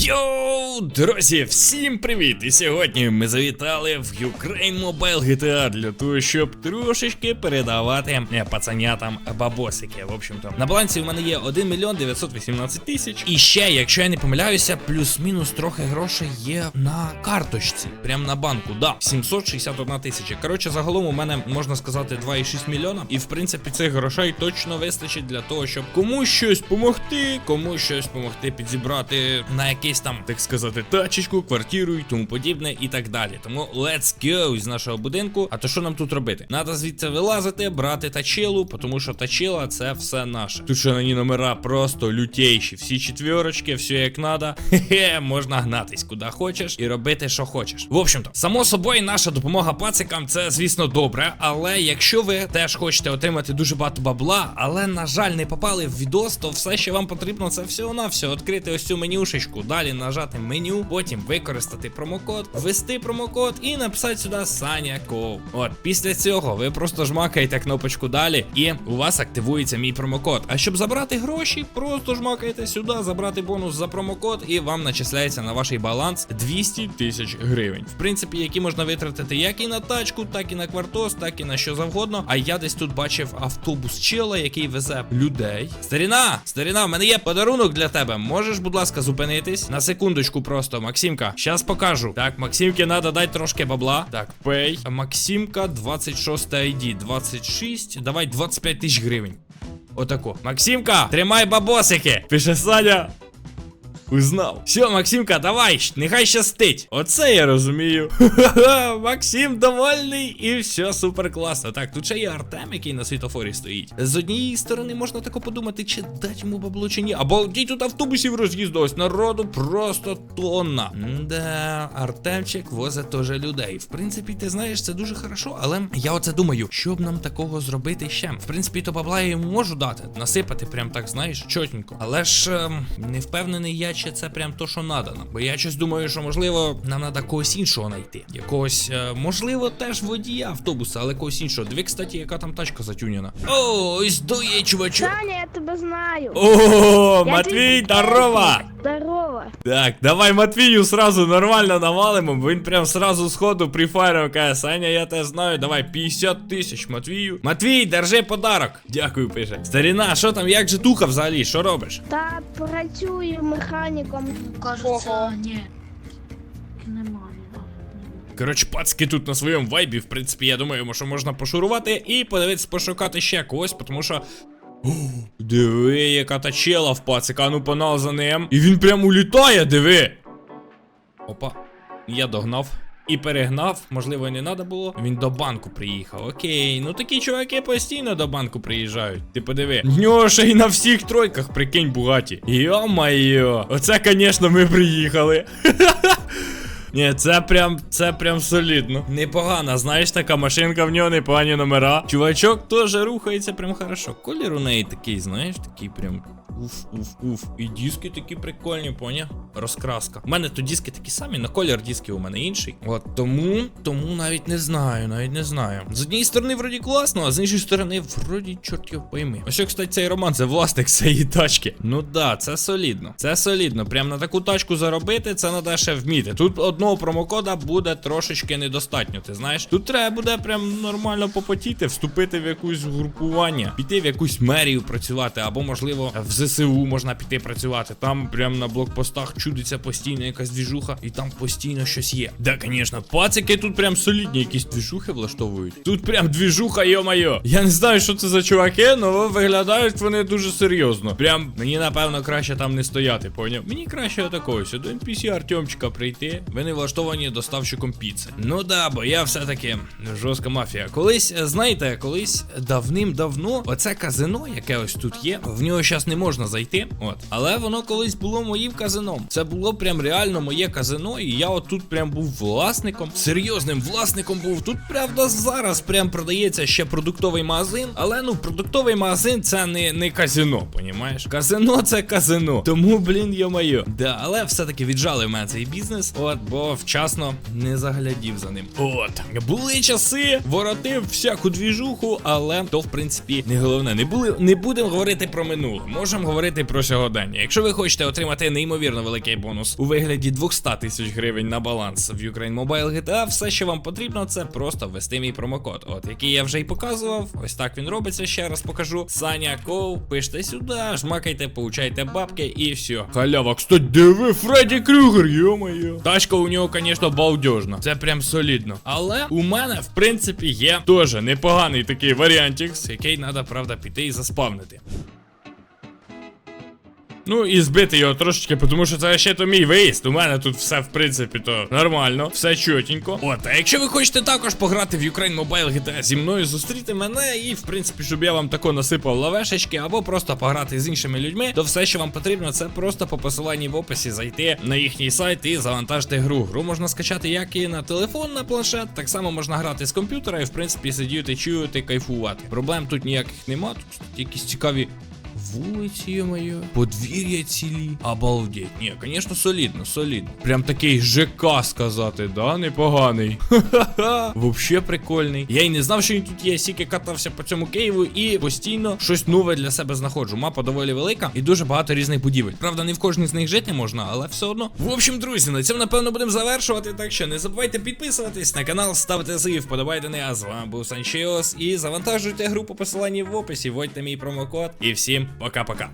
Йоу, друзі, всім привіт! І сьогодні ми завітали в Ukraine Mobile GTA для того, щоб трошечки передавати е, пацанятам бабосики. В общем-то, на балансі в мене є 1 мільйон 918 тисяч. І ще, якщо я не помиляюся, плюс-мінус трохи грошей є на карточці, прям на банку. Да, 761 тисяча. Коротше, загалом у мене можна сказати 2,6 мільйона. І в принципі цих грошей точно вистачить для того, щоб комусь щось помогти, комусь щось помогти підзібрати на якийсь там, так сказати, тачечку, квартиру і тому подібне, і так далі. Тому let's go з нашого будинку. А то що нам тут робити? Надо звідси вилазити, брати тачилу, тому що тачила це все наше. Тут шанені номера просто лютейші. Всі четверочки, все як надо. Хе-хе, можна гнатись куди хочеш і робити, що хочеш. В общем-то, само собою, наша допомога пацикам це, звісно, добре. Але якщо ви теж хочете отримати дуже багато бабла, але, на жаль, не попали в відос, то все, що вам потрібно, це всього на все. Відкрити ось цю менюшечку, далі нажати меню, потім використати промокод, ввести промокод і написати сюди Саня Ков. От, після цього ви просто жмакаєте кнопочку далі, і у вас активується мій промокод. А щоб забрати гроші, просто жмакаєте сюди, забрати бонус за промокод, і вам начисляється на ваш баланс 200 тисяч гривень. В принципі, які можна витратити як і на тачку, так і на квартос, так і на що завгодно. А я десь тут бачив автобус чела, який везе людей. Старіна, старіна, в мене є подарунок для тебе. Можеш, будь ласка, зупинитись? На секундочку просто, Максимка. Щас покажу. Так, Максимке надо дать трошки бабла. Так, пей. Максимка, 26 ID. 26. Давай 25 тисяч гривень. Отако. Максимка, тримай бабосики. Пише Саня. Узнав. Все, Максимка, давай, нехай щастить. Оце я розумію. Максим довольний і все супер класно. Так, тут ще є Артем, який на світофорі стоїть. З однієї сторони можна тако подумати, чи дать йому бабло, чи ні. Або тут автобусів роз'їздилось, народу просто тонна. Да, Артемчик возить теж людей. В принципі, ти знаєш, це дуже хорошо, але я оце думаю, що б нам такого зробити ще. В принципі, то бабла я йому можу дати, насипати, прям так, знаєш, чотненько. Але ж ем, не впевнений я, чи це прям то, що надано. Бо я щось думаю, що можливо нам треба когось іншого знайти. Якогось, е, можливо, теж водія автобуса, але когось іншого. Дві, кстати, яка там тачка затюнена. О, ось дує, чувачок. Саня, я тебе знаю. О, Матвій, тебе здорово! Так, давай Матвію сразу нормально навалимо, він прям сразу сходу прифайрив, каже, Саня, я тебе знаю, давай 50 тисяч Матвію. Матвій, держи подарок. Дякую, пише. Старіна, що там, як же туха взагалі, що робиш? Та працюю механіком. Кажеться, ні. Немає. Коротше, пацки тут на своєму вайбі, в принципі, я думаю, що можна пошурувати і подивитися, пошукати ще когось, тому що. О, диви, яка та чела в пацика, ну панал за ним. І він прям улітає, диви. Опа, я догнав. І перегнав, можливо, і не треба було. Він до банку приїхав. Окей, ну такі чуваки постійно до банку приїжджають. Ти подиви. В нього ще й на всіх тройках, прикинь, бугаті. Йо-майо, оце, звісно, ми приїхали. Ні, це прям, це прям солідно. Непогана, знаєш, така машинка в нього, непогані номера. Чувачок теж рухається прям хорошо. Колір у неї такий, знаєш, такий прям. Уф, уф, уф. І диски такі прикольні, поня? Розкраска. У мене то диски такі самі, на колір диски у мене інший. От тому, тому навіть не знаю, навіть не знаю. З однієї сторони, вроді класно, а з іншої сторони, вроді, чорт його пойми. Ось, кстати, цей роман, це власник цієї тачки. Ну да, це солідно. Це солідно. Прям на таку тачку заробити, це треба ще вміти. Тут одного промокода буде трошечки недостатньо. Ти знаєш? Тут треба буде прям нормально попотіти, вступити в якусь групування, піти в якусь мерію працювати, або, можливо, в ЗСУ можна піти працювати. Там прям на блокпостах чудиться постійно якась двіжуха, і там постійно щось є. Да, звісно, пацики тут прям солідні якісь двіжухи влаштовують. Тут прям двіжуха, йо-майо. Я не знаю, що це за чуваки, але виглядають вони дуже серйозно. Прям мені напевно краще там не стояти, поняв? Мені краще отакого сюди NPC Артемчика прийти. Ви не влаштовані доставщиком піци. Ну да, бо я все-таки жорстка мафія. Колись, е, знаєте, колись давним-давно оце казино, яке ось тут є, в нього зараз не можна зайти. От. Але воно колись було моїм казином. Це було прям реально моє казино, і я отут прям був власником, серйозним власником був. Тут, правда, зараз прям продається ще продуктовий магазин. Але ну, продуктовий магазин це не, не казино, понімаєш? Казино це казино. Тому, блін, йо-моє. Да, але все-таки віджали в мене цей бізнес. От, бо вчасно не заглядів за ним. От. Були часи, воротив всяку двіжуху, але то, в принципі, не головне. Не були, не будемо говорити про минуле. Можемо говорити про сьогодення. Якщо ви хочете отримати неймовірно великий бонус у вигляді 200 тисяч гривень на баланс в Ukraine Mobile GTA. Все, що вам потрібно, це просто ввести мій промокод. От який я вже й показував. Ось так він робиться. Ще раз покажу. Саня Ков, пишете сюди, жмакайте, получайте бабки і все. Халява, кстати, диви, Фредді Крюгер, йо-моє. Тачка у нього, звісно, балдежно. Це прям солідно. Але у мене, в принципі, є теж непоганий такий варіантікс, який треба, правда, піти і заспавнити. Ну і збити його трошечки, тому що це ще то мій виїзд. У мене тут все, в принципі, то нормально, все чотенько. От, а якщо ви хочете також пограти в Ukraine Mobile GTA зі мною, зустріти мене і, в принципі, щоб я вам тако насипав лавешечки, або просто пограти з іншими людьми, то все, що вам потрібно, це просто по посиланні в описі зайти на їхній сайт і завантажити гру. Гру можна скачати як і на телефон, на планшет, так само можна грати з комп'ютера і, в принципі, сидіти, чуяти, кайфувати. Проблем тут ніяких нема, тут якісь цікаві. Вулиці, моє, подвір'я цілі. Обалдеть. Ні, звісно, солідно, солідно. Прям такий ЖК сказати, да, непоганий. Ха-ха-ха. Вообще прикольний. Я й не знав, що він тут є, сіки катався по цьому Києву і постійно щось нове для себе знаходжу. Мапа доволі велика і дуже багато різних будівель. Правда, не в кожній з них жити можна, але все одно. В общем, друзі, на цьому напевно будемо завершувати. Так що не забувайте підписуватись на канал, ставте зив, вподобайте не. А з вами був Санчеос. І завантажуйте гру по посиланні в описі, вводьте мій промокод. І всім пока-пока.